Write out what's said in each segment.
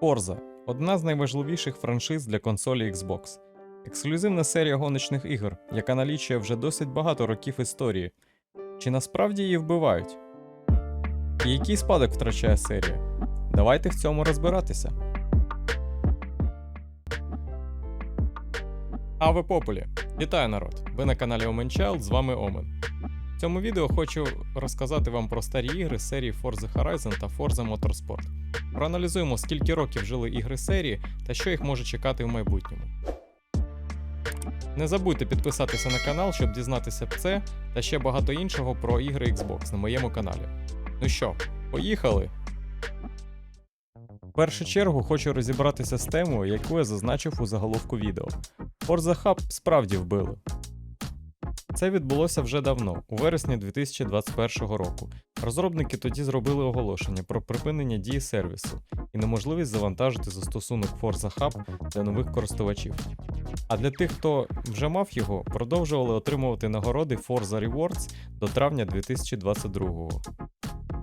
Forza – одна з найважливіших франшиз для консолі Xbox. Ексклюзивна серія гоночних ігор, яка налічує вже досить багато років історії. Чи насправді її вбивають? І який спадок втрачає серія? Давайте в цьому розбиратися. А ви Популі! Вітаю народ! Ви на каналі Omen Child, з вами Омен. В цьому відео хочу розказати вам про старі ігри серії Forza Horizon та Forza Motorsport. Проаналізуємо, скільки років жили ігри серії та що їх може чекати в майбутньому. Не забудьте підписатися на канал, щоб дізнатися це та ще багато іншого про ігри Xbox на моєму каналі. Ну що, поїхали! В першу чергу хочу розібратися з темою, яку я зазначив у заголовку відео. Forza Hub справді вбили. Це відбулося вже давно, у вересні 2021 року. Розробники тоді зробили оголошення про припинення дії сервісу і неможливість завантажити застосунок Forza Hub для нових користувачів. А для тих, хто вже мав його, продовжували отримувати нагороди Forza Rewards до травня 2022.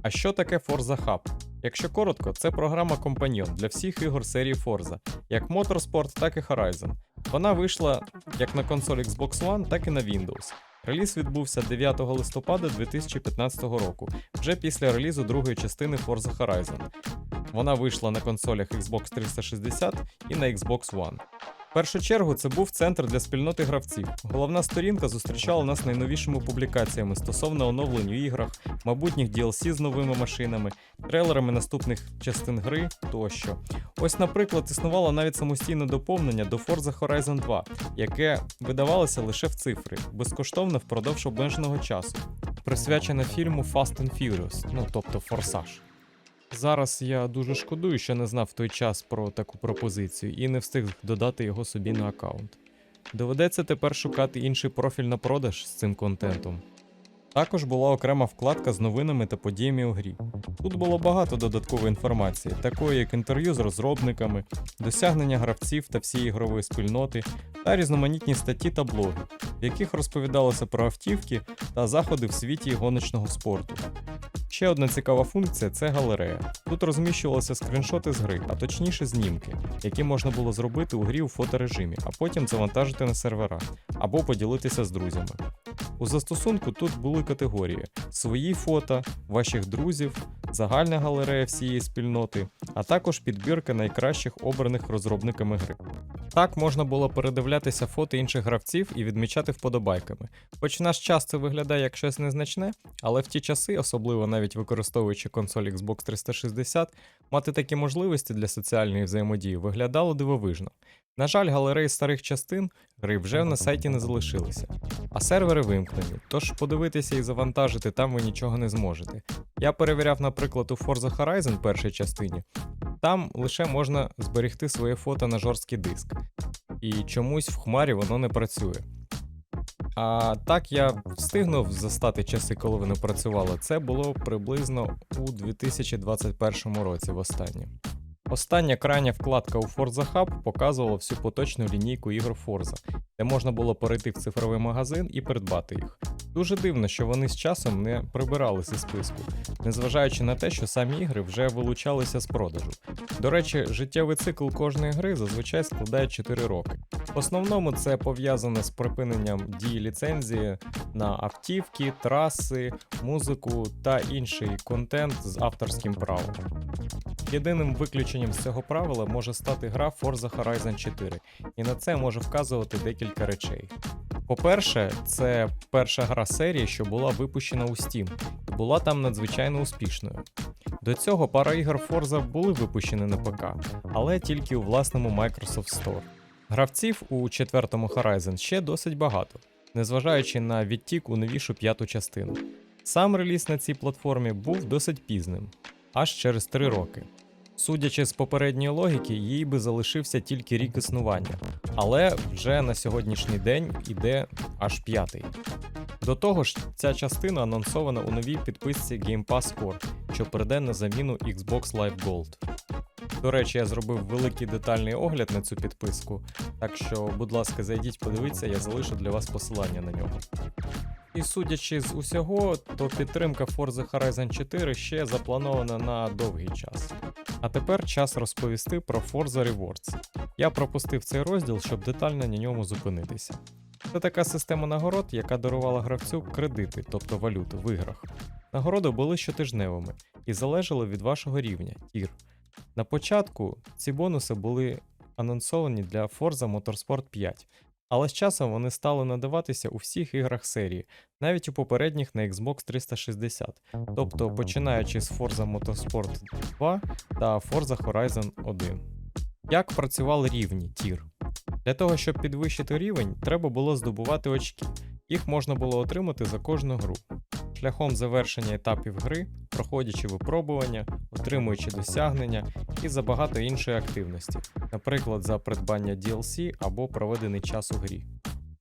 А що таке Forza Hub? Якщо коротко, це програма компаньйон для всіх ігор серії Forza, як Motorsport, так і Horizon. Вона вийшла як на консоль Xbox One, так і на Windows. Реліз відбувся 9 листопада 2015 року, вже після релізу другої частини Forza Horizon. Вона вийшла на консолях Xbox 360 і на Xbox One. Першу чергу це був центр для спільноти гравців. Головна сторінка зустрічала нас найновішими публікаціями стосовно оновлень у іграх, майбутніх DLC з новими машинами, трейлерами наступних частин гри тощо. Ось, наприклад, існувало навіть самостійне доповнення до Forza Horizon 2, яке видавалося лише в цифри, безкоштовно впродовж обмеженого часу, присвячене фільму Fast and Furious, ну тобто Форсаж. Зараз я дуже шкодую, що не знав в той час про таку пропозицію і не встиг додати його собі на аккаунт. Доведеться тепер шукати інший профіль на продаж з цим контентом. Також була окрема вкладка з новинами та подіями у грі. Тут було багато додаткової інформації, такої як інтерв'ю з розробниками, досягнення гравців та всієї ігрової спільноти, та різноманітні статті та блоги, в яких розповідалося про автівки та заходи в світі гоночного спорту. Ще одна цікава функція це галерея. Тут розміщувалися скріншоти з гри, а точніше знімки, які можна було зробити у грі у фоторежимі, а потім завантажити на сервера або поділитися з друзями. У застосунку тут були категорії: свої фото, ваших друзів, загальна галерея всієї спільноти, а також підбірка найкращих обраних розробниками гри. Так можна було передивлятися фото інших гравців і відмічати вподобайками. Хоч наш час це виглядає як щось незначне, але в ті часи, особливо навіть використовуючи консоль Xbox 360, мати такі можливості для соціальної взаємодії виглядало дивовижно. На жаль, галереї старих частин гри вже на сайті не залишилися, а сервери вимкнені, тож подивитися і завантажити там ви нічого не зможете. Я перевіряв, наприклад, у Forza Horizon першій частині, там лише можна зберегти своє фото на жорсткий диск, і чомусь в хмарі воно не працює. А так я встигнув застати часи, коли вони працювали. Це було приблизно у 2021 році востаннє. Остання крайня вкладка у Forza Hub показувала всю поточну лінійку ігор Forza, де можна було перейти в цифровий магазин і придбати їх. Дуже дивно, що вони з часом не прибиралися з списку, незважаючи на те, що самі ігри вже вилучалися з продажу. До речі, життєвий цикл кожної гри зазвичай складає 4 роки. В основному це пов'язане з припиненням дії ліцензії на автівки, траси, музику та інший контент з авторським правом. Єдиним виключенням з цього правила може стати гра Forza Horizon 4, і на це може вказувати декілька речей. По-перше, це перша гра серії, що була випущена у Steam, і була там надзвичайно успішною. До цього пара ігор Forza були випущені на ПК, але тільки у власному Microsoft Store. Гравців у четвертому Horizon ще досить багато, незважаючи на відтік у новішу п'яту частину. Сам реліз на цій платформі був досить пізним, аж через 3 роки. Судячи з попередньої логіки, їй би залишився тільки рік існування, але вже на сьогоднішній день іде аж п'ятий. До того ж, ця частина анонсована у новій підписці Game Pass Core, що прийде на заміну Xbox Live Gold. До речі, я зробив великий детальний огляд на цю підписку, так що, будь ласка, зайдіть, подивіться, я залишу для вас посилання на нього. І судячи з усього, то підтримка Forza Horizon 4 ще запланована на довгий час. А тепер час розповісти про Forza Rewards. Я пропустив цей розділ, щоб детально на ньому зупинитися. Це така система нагород, яка дарувала гравцю кредити, тобто валюту в іграх. Нагороди були щотижневими і залежали від вашого рівня тір. На початку ці бонуси були анонсовані для Forza Motorsport 5, але з часом вони стали надаватися у всіх іграх серії, навіть у попередніх на Xbox 360, тобто починаючи з Forza Motorsport 2 та Forza Horizon 1. Як працювали рівні тір? Для того, щоб підвищити рівень, треба було здобувати очки. Їх можна було отримати за кожну гру. Шляхом завершення етапів гри, проходячи випробування, отримуючи досягнення і за багато іншої активності, наприклад, за придбання DLC або проведений час у грі.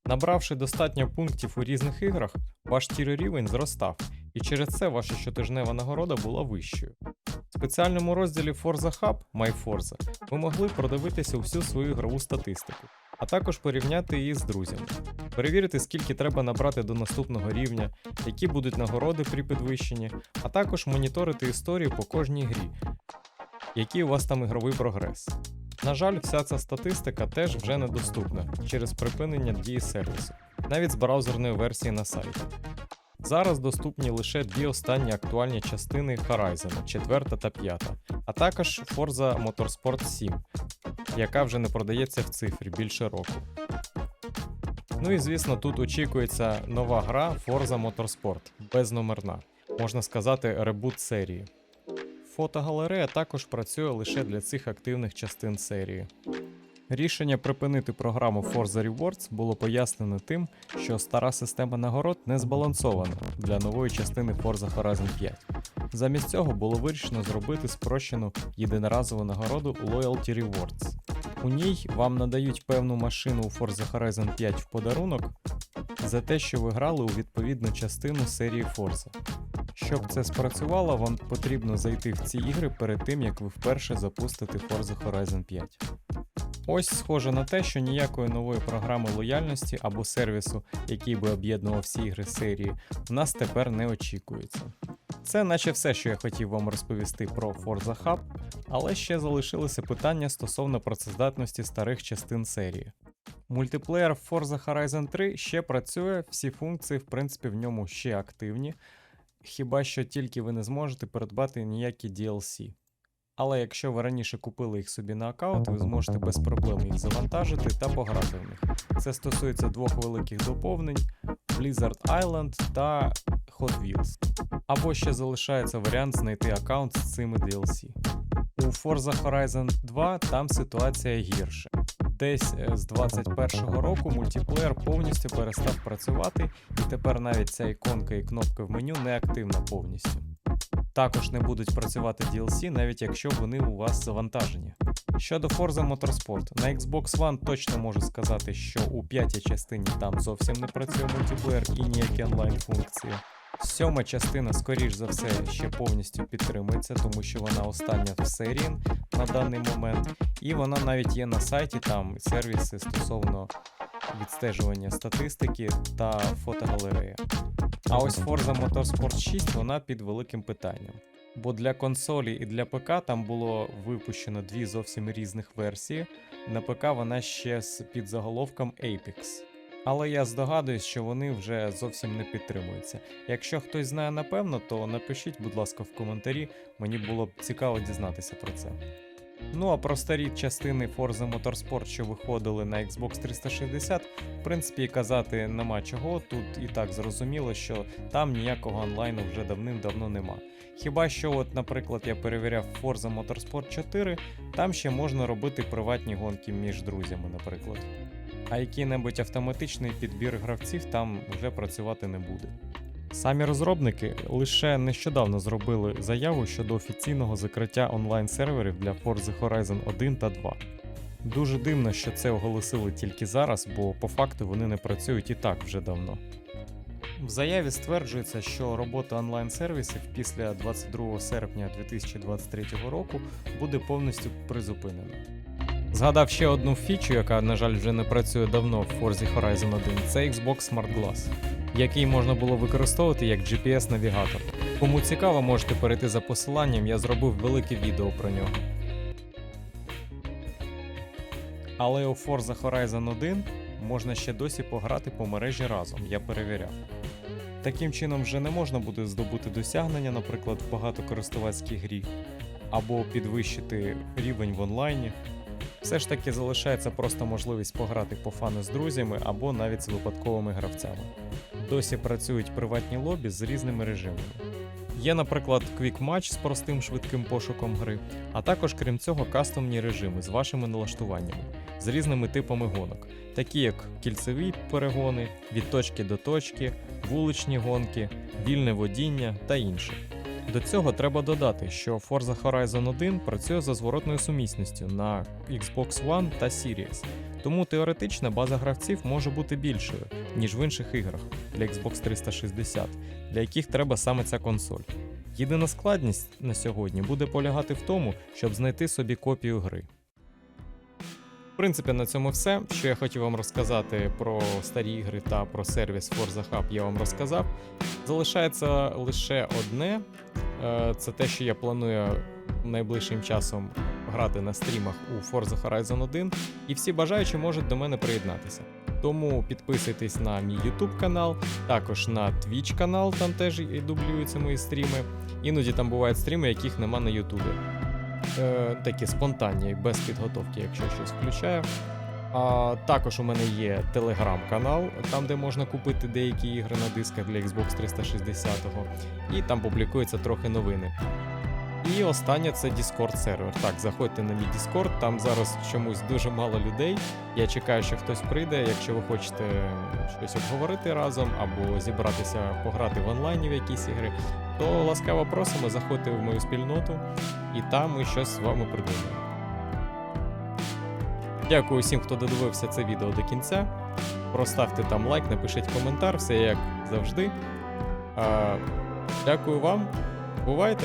Набравши достатньо пунктів у різних іграх, ваш тір рівень зростав, і через це ваша щотижнева нагорода була вищою. В спеціальному розділі Forza Hub MyForza ви могли продивитися всю свою ігрову статистику, а також порівняти її з друзями, перевірити, скільки треба набрати до наступного рівня, які будуть нагороди при підвищенні, а також моніторити історію по кожній грі, який у вас там ігровий прогрес. На жаль, вся ця статистика теж вже недоступна через припинення дії сервісу, навіть з браузерної версії на сайті. Зараз доступні лише дві останні актуальні частини Horizon 4 та 5, а також Forza Motorsport 7, яка вже не продається в цифрі більше року. Ну і звісно, тут очікується нова гра Forza Motorsport безномерна, можна сказати, ребут серії. Фотогалерея також працює лише для цих активних частин серії. Рішення припинити програму Forza Rewards було пояснено тим, що стара система нагород не збалансована для нової частини Forza Horizon 5. Замість цього було вирішено зробити спрощену єдиноразову нагороду Loyalty Rewards. У ній вам надають певну машину у Forza Horizon 5 в подарунок за те, що ви грали у відповідну частину серії Forza. Щоб це спрацювало, вам потрібно зайти в ці ігри перед тим, як ви вперше запустите Forza Horizon 5. Ось схоже на те, що ніякої нової програми лояльності або сервісу, який би об'єднував всі ігри серії, в нас тепер не очікується. Це наче все, що я хотів вам розповісти про Forza Hub, але ще залишилися питання стосовно працездатності старих частин серії. Мультиплеєр Forza Horizon 3 ще працює, всі функції, в принципі, в ньому ще активні, хіба що тільки ви не зможете придбати ніякі DLC. Але якщо ви раніше купили їх собі на аккаунт, ви зможете без проблем їх завантажити та пограти в них. Це стосується двох великих доповнень: Blizzard Island та Hot Wheels. Або ще залишається варіант знайти аккаунт з цими DLC. У Forza Horizon 2 там ситуація гірше. Десь е, з 21-го року мультиплеєр повністю перестав працювати, і тепер навіть ця іконка і кнопка в меню не активна повністю. Також не будуть працювати DLC, навіть якщо вони у вас завантажені. Щодо Forza Motorsport, на Xbox One точно можу сказати, що у п'ятій частині там зовсім не працює мультиплеєр і ніякі онлайн функції. Сьома частина, скоріш за все, ще повністю підтримується, тому що вона остання в серії на даний момент, і вона навіть є на сайті, там сервіси стосовно відстежування статистики та фотогалереї. А ось Forza Motorsport 6 вона під великим питанням. Бо для консолі і для ПК там було випущено дві зовсім різних версії. На ПК вона ще з підзаголовком Apex. Але я здогадуюсь, що вони вже зовсім не підтримуються. Якщо хтось знає напевно, то напишіть, будь ласка, в коментарі, мені було б цікаво дізнатися про це. Ну а про старі частини Forza Motorsport, що виходили на Xbox 360, в принципі, казати нема чого. Тут і так зрозуміло, що там ніякого онлайну вже давним-давно нема. Хіба що, от, наприклад, я перевіряв Forza Motorsport 4, там ще можна робити приватні гонки між друзями, наприклад. А який-небудь автоматичний підбір гравців там вже працювати не буде. Самі розробники лише нещодавно зробили заяву щодо офіційного закриття онлайн-серверів для Forza Horizon 1 та 2. Дуже дивно, що це оголосили тільки зараз, бо по факту вони не працюють і так вже давно. В заяві стверджується, що робота онлайн-сервісів після 22 серпня 2023 року буде повністю призупинена. Згадав ще одну фічу, яка, на жаль, вже не працює давно в Forza Horizon 1, це Xbox Smart Glass. який можна було використовувати як GPS-навігатор. Кому цікаво, можете перейти за посиланням, я зробив велике відео про нього. Але у Forza Horizon 1 можна ще досі пограти по мережі разом, я перевіряв. Таким чином вже не можна буде здобути досягнення, наприклад, в багатокористувацькій грі, або підвищити рівень в онлайні. Все ж таки залишається просто можливість пограти по фану з друзями або навіть з випадковими гравцями. Досі працюють приватні лобі з різними режимами. Є, наприклад, Quick Match з простим швидким пошуком гри, а також, крім цього, кастомні режими з вашими налаштуваннями, з різними типами гонок, такі як кільцеві перегони, від точки до точки, вуличні гонки, вільне водіння та інше. До цього треба додати, що Forza Horizon 1 працює за зворотною сумісністю на Xbox One та Series, тому теоретична база гравців може бути більшою, ніж в інших іграх для Xbox 360, для яких треба саме ця консоль. Єдина складність на сьогодні буде полягати в тому, щоб знайти собі копію гри. В принципі, на цьому все. Що я хотів вам розказати про старі ігри та про сервіс Forza Hub, я вам розказав. Залишається лише одне: Е, це те, що я планую найближчим часом грати на стрімах у Forza Horizon 1, і всі бажаючі можуть до мене приєднатися. Тому підписуйтесь на мій YouTube канал, також на Twitch канал, там теж і дублюються мої стріми. Іноді там бувають стріми, яких нема на Ютубі. Е, такі спонтанні, без підготовки, якщо щось включаю. А також у мене є телеграм-канал, там де можна купити деякі ігри на дисках для Xbox 360, і там публікуються трохи новини. І останнє це Discord сервер. Так, заходьте на мій Discord, там зараз чомусь дуже мало людей. Я чекаю, що хтось прийде. Якщо ви хочете щось обговорити разом або зібратися пограти в онлайні в якісь ігри, то ласкаво просимо, заходьте в мою спільноту, і там ми щось з вами придумаємо. Дякую всім, хто додивився це відео до кінця. Проставте там лайк, напишіть коментар, все як завжди. А, дякую вам. Бувайте!